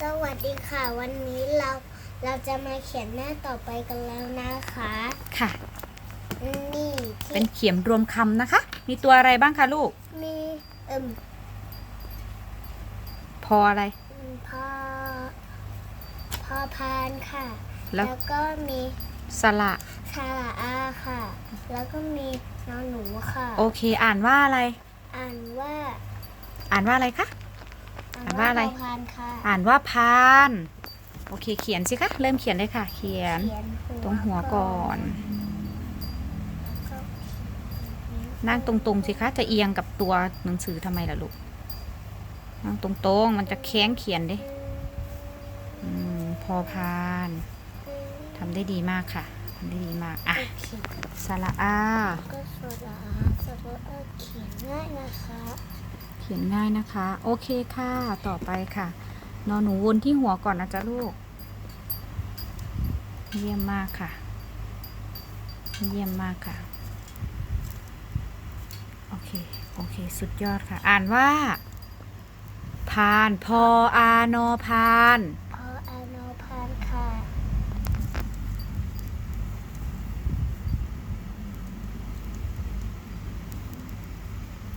สวัสดีค่ะ วันนี้เราเราจะมาเขียนหน้าต่อไปกันแล้วนะคะ ค่ะ นี่เป็นที่เขียนรวมคำนะคะ มีตัวอะไรบ้างคะลูก มีเอิ่มพออะไร พอพอพานค่ะ แล้ว แล้วก็มีสระชาลาอาค่ะ แล้วก็มีนอนหนูค่ะ โอเค อ่านว่าอะไร อ่านว่า อ่านว่าอะไรคะอ่านว่าอะไรพอพานค่ะ อ่านว่าพาน โอเคเขียนสิคะ เริ่มเขียนเลยค่ะ เขียน เขียนตรงหัวก่อนแล้วก็นั่งตรงๆสิคะ จะเอียงกับตัวหนังสือทำไมล่ะลูก นั่งตรงๆ มันจะแข้งเขียนดิอืมพอพานทำได้ดีมากค่ะทำได้ดีมาก อะโอเคสระอา ก็โซดาโซดาเขียนง่ายนะคะ เขียนง่ายนะคะ โอเคค่ะต่อไปค่ะนอนหนูวนที่หัวก่อนนะจ๊ะลูก เยี่ยมมากค่ะ เยี่ยมมากค่ะ โอเค โอเค สุดยอดค่ะ อ่านว่าพานพออานอพานพออานอพานค่ะ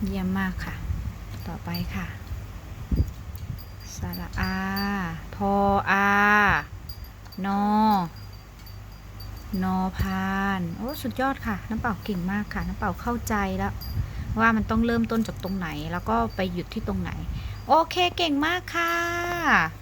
เยี่ยมมากค่ะ ต่อไปค่ะ สระอา พออา นอนอพาน โอ้ สุดยอดค่ะ น้ำเปล่าเก่งมากค่ะ น้ำเปล่าเข้าใจแล้ว ว่ามันต้องเริ่มต้นจากตรงไหน แล้วก็ไปหยุดที่ตรงไหน โอเค เก่งมากค่ะ